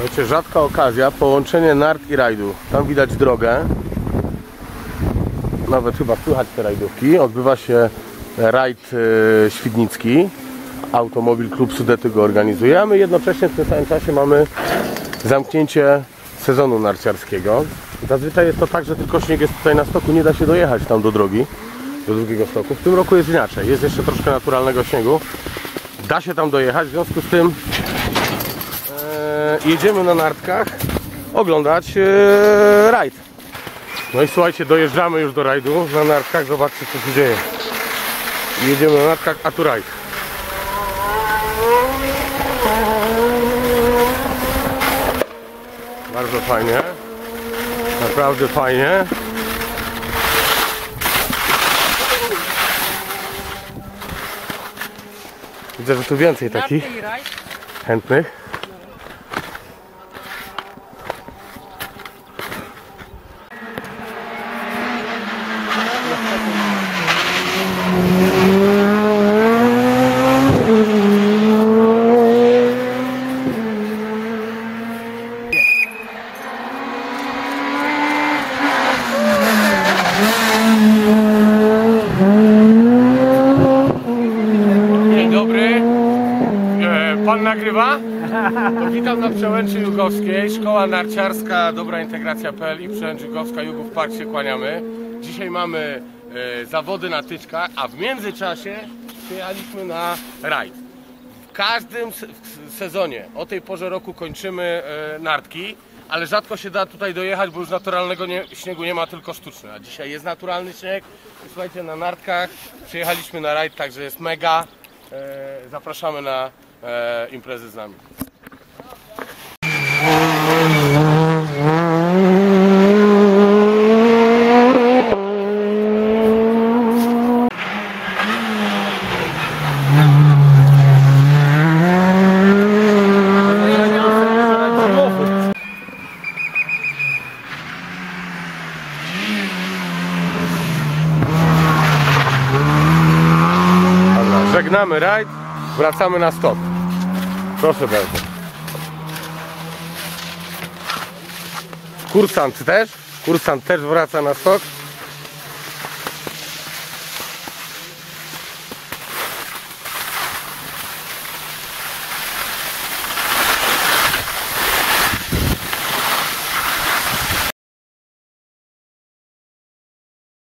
Słuchajcie, rzadka okazja, połączenie nart i rajdu. Tam widać drogę. Nawet chyba słychać te rajdówki. Odbywa się rajd e, świdnicki. Automobil Klub Sudety go organizuje, a my jednocześnie w tym samym czasie mamy zamknięcie sezonu narciarskiego. Zazwyczaj jest to tak, że tylko śnieg jest tutaj na stoku, nie da się dojechać tam do drogi, do drugiego stoku. W tym roku jest inaczej, jest jeszcze troszkę naturalnego śniegu. Da się tam dojechać, w związku z tym jedziemy na nartkach oglądać e, rajd. No i słuchajcie, dojeżdżamy już do rajdu na nartkach, zobaczcie co się dzieje. Jedziemy na nartkach, a tu rajd. Bardzo fajnie. Naprawdę fajnie. Widzę, że tu więcej takich chętnych. Nagrywa? To witam na Przełęczy Jugowskiej, Szkoła Narciarska Dobra Integracja.pl i Przełęcz Jugowska Jugów Park się kłaniamy. Dzisiaj mamy e, zawody na tyczkach, a w międzyczasie przyjechaliśmy na rajd. W każdym sezonie o tej porze roku kończymy e, nartki, ale rzadko się da tutaj dojechać, bo już naturalnego nie, śniegu nie ma, tylko sztuczny. A dzisiaj jest naturalny śnieg. Słuchajcie, na nartkach przyjechaliśmy na rajd, także jest mega. E, zapraszamy na e, imprezy z nami. Żegnamy rajd, wracamy na stop. Proszę bardzo. Kursant też? Kursant też wraca na stok.